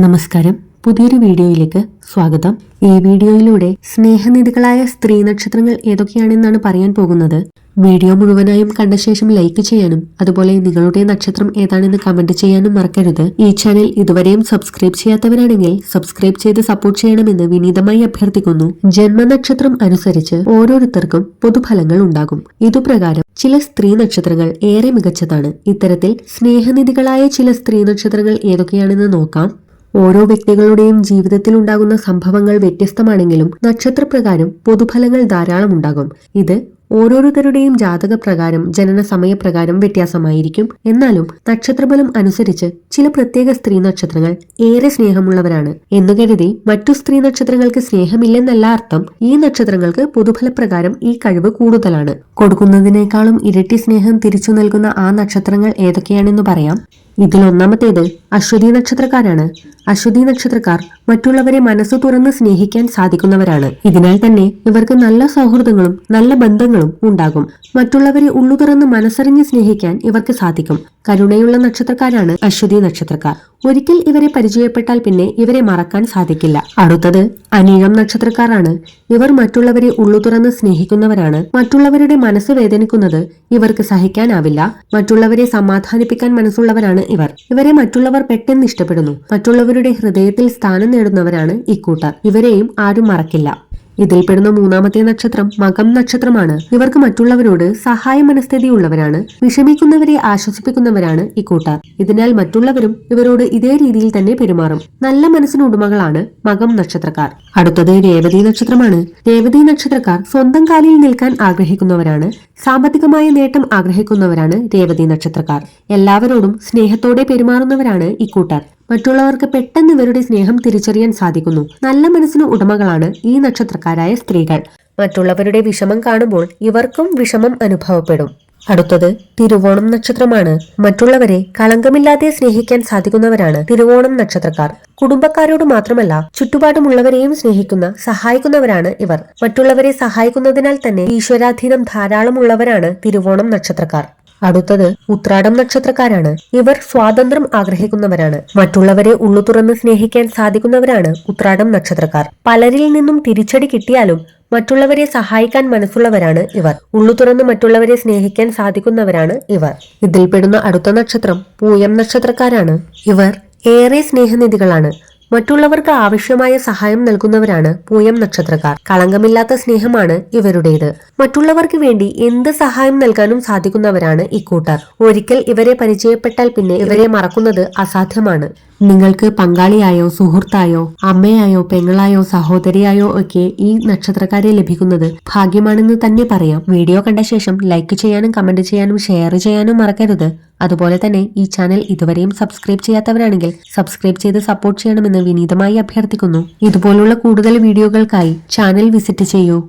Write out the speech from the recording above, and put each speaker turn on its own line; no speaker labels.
നമസ്കാരം. പുതിയൊരു വീഡിയോയിലേക്ക് സ്വാഗതം. ഈ വീഡിയോയിലൂടെ സ്നേഹനിധികളായ സ്ത്രീ നക്ഷത്രങ്ങൾ ഏതൊക്കെയാണെന്നാണ് പറയാൻ പോകുന്നത്? വീഡിയോ മുഴുവനായും കണ്ട ശേഷം ലൈക്ക് ചെയ്യാനും അതുപോലെ നിങ്ങളുടെ നക്ഷത്രം ഏതാണെന്ന് കമന്റ് ചെയ്യാനും മറക്കരുത്. ഈ ചാനൽ ഇതുവരെയും സബ്സ്ക്രൈബ് ചെയ്യാത്തവരാണെങ്കിൽ സബ്സ്ക്രൈബ് ചെയ്ത് സപ്പോർട്ട് ചെയ്യണമെന്ന് വിനീതമായി അഭ്യർത്ഥിക്കുന്നു. ജന്മനക്ഷത്രം അനുസരിച്ച് ഓരോരുത്തർക്കും പൊതുഫലങ്ങൾ ഉണ്ടാകും. ഇതുപ്രകാരം ചില സ്ത്രീ നക്ഷത്രങ്ങൾ ഏറെ മികച്ചതാണ്. ഇത്തരത്തിൽ സ്നേഹനിധികളായ ചില സ്ത്രീ നക്ഷത്രങ്ങൾ ഏതൊക്കെയാണെന്ന് നോക്കാം. ഓരോ വ്യക്തികളുടെയും ജീവിതത്തിൽ ഉണ്ടാകുന്ന സംഭവങ്ങൾ വ്യത്യസ്തമാണെങ്കിലും നക്ഷത്രപ്രകാരം പൊതുഫലങ്ങൾ ധാരാളം ഉണ്ടാകും. ഇത് ഓരോരുത്തരുടെയും ജാതകപ്രകാരം ജനന സമയപ്രകാരം വ്യത്യാസമായിരിക്കും. എന്നാലും നക്ഷത്രബലം അനുസരിച്ച് ചില പ്രത്യേക സ്ത്രീ നക്ഷത്രങ്ങൾ ഏറെ സ്നേഹമുള്ളവരാണ്. എന്നു കരുതി മറ്റു സ്ത്രീ നക്ഷത്രങ്ങൾക്ക് സ്നേഹമില്ലെന്നല്ല അർത്ഥം ഈ നക്ഷത്രങ്ങൾക്ക് പൊതുഫലപ്രകാരം ഈ കഴിവ് കൂടുതലാണ്. കൊടുക്കുന്നതിനേക്കാളും ഇരട്ടി സ്നേഹം തിരിച്ചു നൽകുന്ന ആ നക്ഷത്രങ്ങൾ ഏതൊക്കെയാണെന്ന് പറയാം. ഇതിൽ ഒന്നാമത്തേത് അശ്വതി നക്ഷത്രക്കാരാണ്. അശ്വതി നക്ഷത്രക്കാർ മറ്റുള്ളവരെ മനസ്സ് തുറന്ന് സ്നേഹിക്കാൻ സാധിക്കുന്നവരാണ്. ഇതിനാൽ തന്നെ ഇവർക്ക് നല്ല സൗഹൃദങ്ങളും നല്ല ബന്ധങ്ങളും ഉണ്ടാകും. മറ്റുള്ളവരെ ഉള്ളു തുറന്ന് മനസ്സറിഞ്ഞ് സ്നേഹിക്കാൻ ഇവർക്ക് സാധിക്കും. കരുണയുള്ള നക്ഷത്രക്കാരാണ് അശ്വതി നക്ഷത്രക്കാർ. ഒരിക്കൽ ഇവരെ പരിചയപ്പെട്ടാൽ പിന്നെ ഇവരെ മറക്കാൻ സാധിക്കില്ല. അടുത്തത് അനേകം നക്ഷത്രക്കാരാണ്. ഇവർ മറ്റുള്ളവരെ ഉള്ളു തുറന്ന് സ്നേഹിക്കുന്നവരാണ്. മറ്റുള്ളവരുടെ മനസ്സ് വേദനിക്കുന്നത് ഇവർക്ക് സഹിക്കാനാവില്ല. മറ്റുള്ളവരെ സമാധാനിപ്പിക്കാൻ മനസ്സുള്ളവരാണ് ഇവർ. ഇവരെ മറ്റുള്ളവർ പെട്ടെന്ന് ഇഷ്ടപ്പെടുന്നു. മറ്റുള്ളവരുടെ ഹൃദയത്തിൽ സ്ഥാനം നേടുന്നവരാണ് ഇക്കൂട്ടർ ഇവരെയും ആരും മറക്കില്ല. ഇതിൽപ്പെടുന്ന മൂന്നാമത്തെ നക്ഷത്രം മകം നക്ഷത്രമാണ്. ഇവർക്ക് മറ്റുള്ളവരോട് സഹായ മനസ്ഥിതി ഉള്ളവരാണ് വിഷമിക്കുന്നവരെ ആശ്വസിപ്പിക്കുന്നവരാണ് ഇക്കൂട്ടർ ഇതിനാൽ മറ്റുള്ളവരും ഇവരോട് ഇതേ രീതിയിൽ തന്നെ പെരുമാറും. നല്ല മനസ്സിന് ഉടമകളാണ് മകം നക്ഷത്രക്കാർ. അടുത്തത് രേവതി നക്ഷത്രമാണ്. രേവതി നക്ഷത്രക്കാർ സ്വന്തം കാലിൽ നിൽക്കാൻ ആഗ്രഹിക്കുന്നവരാണ്. സാമ്പത്തികമായ നേട്ടം ആഗ്രഹിക്കുന്നവരാണ് രേവതി നക്ഷത്രക്കാർ. എല്ലാവരോടും സ്നേഹത്തോടെ പെരുമാറുന്നവരാണ് ഇക്കൂട്ടർ മറ്റുള്ളവർക്ക് പെട്ടെന്ന് ഇവരുടെ സ്നേഹം തിരിച്ചറിയാൻ സാധിക്കുന്നു. നല്ല മനസ്സിന് ഉടമകളാണ് ഈ നക്ഷത്രക്കാരായ സ്ത്രീകൾ. മറ്റുള്ളവരുടെ വിഷമം കാണുമ്പോൾ ഇവർക്കും വിഷമം അനുഭവപ്പെടും. അടുത്തത് തിരുവോണം നക്ഷത്രമാണ്. മറ്റുള്ളവരെ കളങ്കമില്ലാതെ സ്നേഹിക്കാൻ സാധിക്കുന്നവരാണ് തിരുവോണം നക്ഷത്രക്കാർ. കുടുംബക്കാരോട് മാത്രമല്ല ചുറ്റുപാടുമുള്ളവരെയും സ്നേഹിക്കുന്ന സഹായിക്കുന്നവരാണ് ഇവർ. മറ്റുള്ളവരെ സഹായിക്കുന്നതിനാൽ തന്നെ ഈശ്വരാധീനം ധാരാളമുള്ളവരാണ് തിരുവോണം നക്ഷത്രക്കാർ. അടുത്തത് ഉത്രാടം നക്ഷത്രക്കാരാണ്. ഇവർ സ്വാതന്ത്ര്യം ആഗ്രഹിക്കുന്നവരാണ്. മറ്റുള്ളവരെ ഉള്ളു തുറന്ന് സ്നേഹിക്കാൻ സാധിക്കുന്നവരാണ് ഉത്രാടം നക്ഷത്രക്കാർ. പലരിൽ നിന്നും തിരിച്ചടി കിട്ടിയാലും മറ്റുള്ളവരെ സഹായിക്കാൻ മനസ്സുള്ളവരാണ് ഇവർ. ഉള്ളു തുറന്ന് മറ്റുള്ളവരെ സ്നേഹിക്കാൻ സാധിക്കുന്നവരാണ് ഇവർ. ഇതിൽപ്പെടുന്ന അടുത്ത നക്ഷത്രം പൂയം നക്ഷത്രക്കാരാണ്. ഇവർ ഏറെ സ്നേഹനിധികളാണ്. മറ്റുള്ളവർക്ക് ആവശ്യമായ സഹായം നൽകുന്നവരാണ് പൂയം നക്ഷത്രക്കാർ. കളങ്കമില്ലാത്ത സ്നേഹമാണ് ഇവരുടേത്. മറ്റുള്ളവർക്ക് വേണ്ടി എന്ത് സഹായം നൽകാനും സാധിക്കുന്നവരാണ് ഇക്കൂട്ടർ ഒരിക്കൽ ഇവരെ പരിചയപ്പെട്ടാൽ പിന്നെ ഇവരെ മറക്കുന്നത് അസാധ്യമാണ്. നിങ്ങൾക്ക് പങ്കാളിയായോ സുഹൃത്തായോ അമ്മയായോ പെങ്ങളായോ സഹോദരിയായോ ഒക്കെ ഈ നക്ഷത്രക്കാരെ ലഭിക്കുന്നത് ഭാഗ്യമാണെന്ന് തന്നെ പറയാം. വീഡിയോ കണ്ട ശേഷം ലൈക്ക് ചെയ്യാനും കമന്റ് ചെയ്യാനും ഷെയർ ചെയ്യാനും മറക്കരുത്. അതുപോലെ തന്നെ ഈ ചാനൽ ഇതുവരെയും സബ്സ്ക്രൈബ് ചെയ്യാത്തവരാണെങ്കിൽ സബ്സ്ക്രൈബ് ചെയ്ത് സപ്പോർട്ട് ചെയ്യണമെന്ന് വിനീതമായി അഭ്യർത്ഥിക്കുന്നു. ഇതുപോലുള്ള കൂടുതൽ വീഡിയോകൾക്കായി ചാനൽ വിസിറ്റ് ചെയ്യൂ.